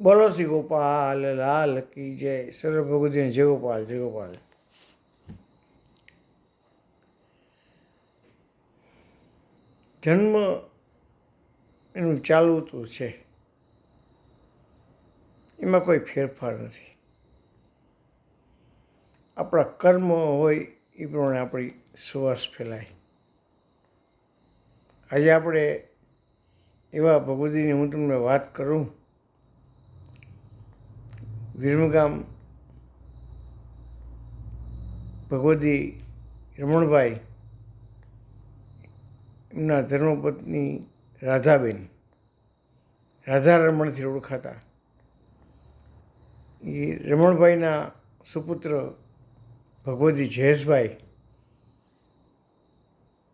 બોલો શ્રી ગોપાલ, લાલ કી જય. સર્વ ભગવતી જય ગોપાલ જય ગોપાલ. જન્મ એનું ચાલતું છે. એમાં કોઈ ફેરફાર નથી. આપણા કર્મ હોય એ પ્રમાણે આપણી સુવાસ ફેલાય. આજે આપણે એવા ભગવતીની હું તમને વાત કરું વિરમગામ ભગવતી રમણભાઈ એમના ધર્મપત્ની રાધાબેન રાધા રમણથી ઓળખાતા. એ રમણભાઈના સુપુત્ર ભગવતી જયેશભાઈ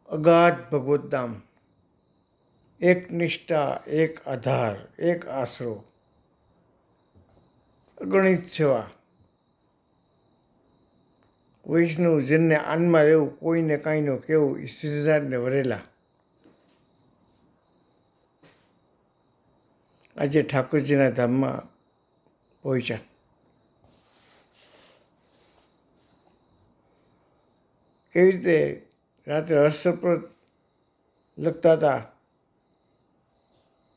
અગાધ ભગવતધામ એક નિષ્ઠા, એક આધાર, એક આશરો. અગણિત સેવા. વૈષ્ણવ જેને આનમાં રહેવું કોઈને કાંઈ ન કેવું એ સિદ્ધાર્થને વરેલા. આજે ઠાકોરજીના ધામમાં પહોંચ્યા. કેવી રીતે રાત્રે હર્ષપ્રદ લખતા હતા?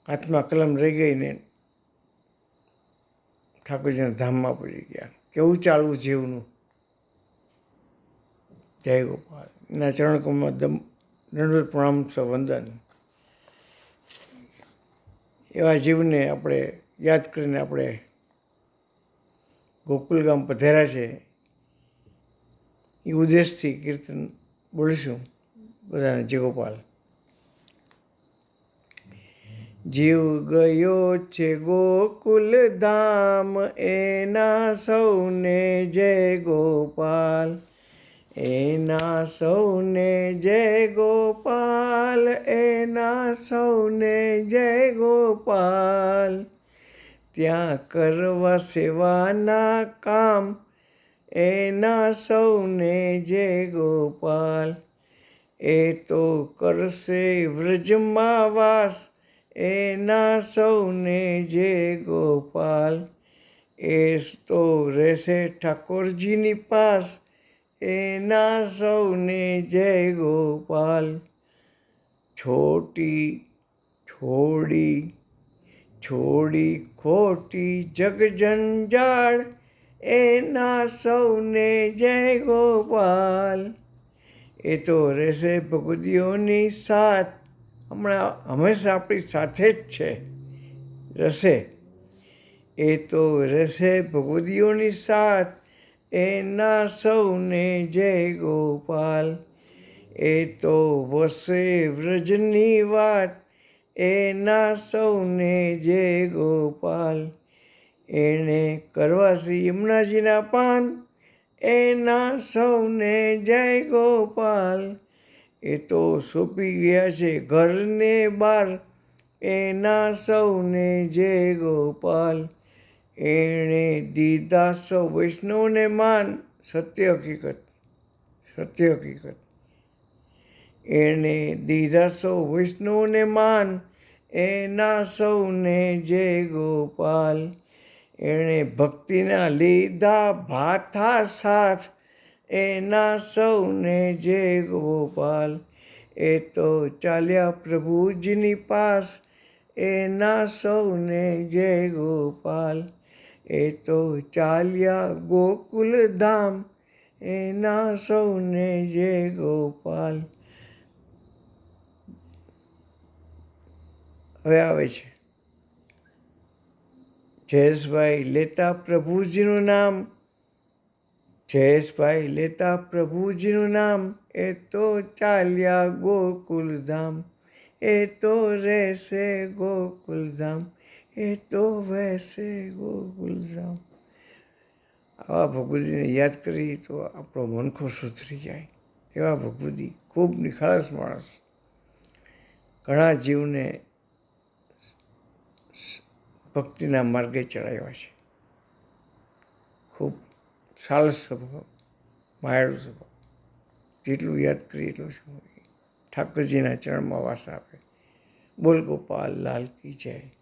હાથમાં કલમ રહી ગઈ ને ઠાકોરજીના ધામમાં પડી ગયા. કેવું ચાલવું જીવનું? જય ગોપાલ. એના ચરણકમાં દમ, દંડવત પ્રણામ વંદન. એવા જીવને આપણે યાદ કરીને આપણે ગોકુલ ગામ પધેરા છે. એ ઉદ્દેશથી કીર્તન બોલીશું. બધાને જય ગોપાલ. જીવ ગયો છે ગોકુલ ધામ, એના સૌને જય ગોપાલ, એના સૌને જય ગોપાલ, એના સૌને જય ગોપાલ. ત્યાં કરવા સેવાના કામ, એના સૌને જય ગોપાલ. એ તો કરશે વ્રજમાં વાસ એના સૌને જય ગોપાલ, એ તો રહેશે ઠાકોરજીની પાસ. એના સૌને જય ગોપાલ, છોટી, છોડી છોડી ખોટી જગજંજાળ. એના સૌને જય ગોપાલ, એ તો રહેશે ભગુદીઓની સાથ. હમણાં હંમેશા આપણી સાથે જ છે. રસે એ તો રસે ભગવદીઓની સાથ, એના સૌને જય ગોપાલ. એ તો વસે વ્રજની વાત, એના સૌને જય ગોપાલ. એણે કરવા શ્રી યમુનાજીના પાન, એના સૌને જય ગોપાલ. એ તો સોંપી ગયા છે ઘરને બાર, એના સૌને જે ગોપાલ. એણે દીધા સૌ વૈષ્ણવને માન, સત્ય હકીકત સત્ય હકીકત. એણે દીધા સૌ વૈષ્ણવને માન, એના સૌને જે ગોપાલ. એણે ભક્તિના લીધા ભાથા સાથ એના સૌને જે ગોપાલ. એ તો ચાલ્યા પ્રભુજીની પાસ, એના સૌને જય ગોપાલ. એ તો ચાલ્યા ગોકુલ ધામ, એના સૌને જય ગોપાલ. હવે આવે છે. જયેશભાઈ લેતા પ્રભુજીનું નામ જયેશભાઈ લેતા પ્રભુજીનું નામ, એ તો ચાલ્યા ગોકુલધામ, એ તો રહેશે ગોકુલધામ, એ તો વહેશે ગોકુલધામ. આવા ભગવતીને યાદ કરી તો આપણો મનખો સુધરી જાય. એવા ભગવતી ખૂબ નિખાલસ માણસ. ઘણા જીવને ભક્તિના માર્ગે ચડાવ્યા છે. ખૂબ સારસ સ્વભાવ, માયાળુ સ્વભાવ. જેટલું યાદ કરીએ એટલું શું ઠાકોરજીના ચરણમાં વાસ આપે. બોલ ગોપાલ લાલ કી જય.